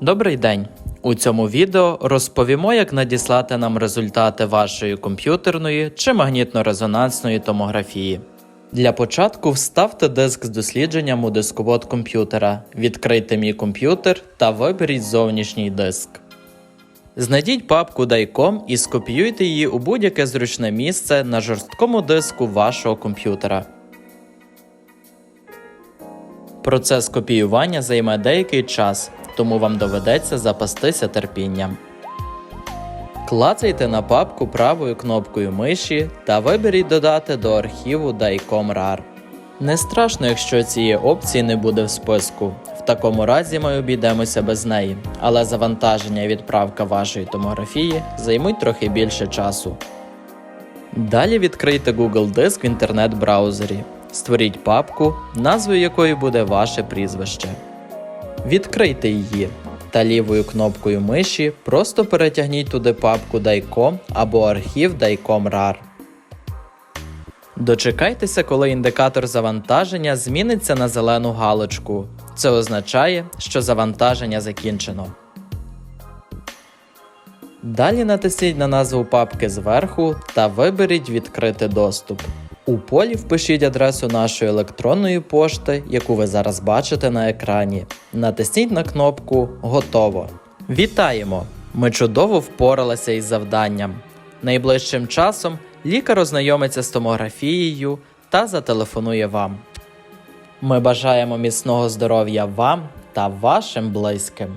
Добрий день! У цьому відео розповімо, як надіслати нам результати вашої комп'ютерної чи магнітно-резонансної томографії. Для початку вставте диск з дослідженням у дисковод комп'ютера, відкрийте мій комп'ютер та виберіть зовнішній диск. Знайдіть папку DICOM і скопіюйте її у будь-яке зручне місце на жорсткому диску вашого комп'ютера. Процес копіювання займе деякий час, тому вам доведеться запастися терпінням. Клацайте на папку правою кнопкою миші та виберіть додати до архіву DICOM RAR. Не страшно, якщо цієї опції не буде в списку. В такому разі ми обійдемося без неї, але завантаження і відправка вашої томографії займуть трохи більше часу. Далі відкрийте Google Диск в інтернет-браузері. Створіть папку, назвою якої буде ваше прізвище. Відкрийте її та лівою кнопкою миші просто перетягніть туди папку DICOM або архів DICOM RAR. Дочекайтеся, коли індикатор завантаження зміниться на зелену галочку. Це означає, що завантаження закінчено. Далі натисніть на назву папки зверху та виберіть Відкрити доступ. У полі впишіть адресу нашої електронної пошти, яку ви зараз бачите на екрані. Натисніть на кнопку Готово. Вітаємо! Ми чудово впоралися із завданням. Найближчим часом лікар ознайомиться з томографією та зателефонує вам. Ми бажаємо міцного здоров'я вам та вашим близьким.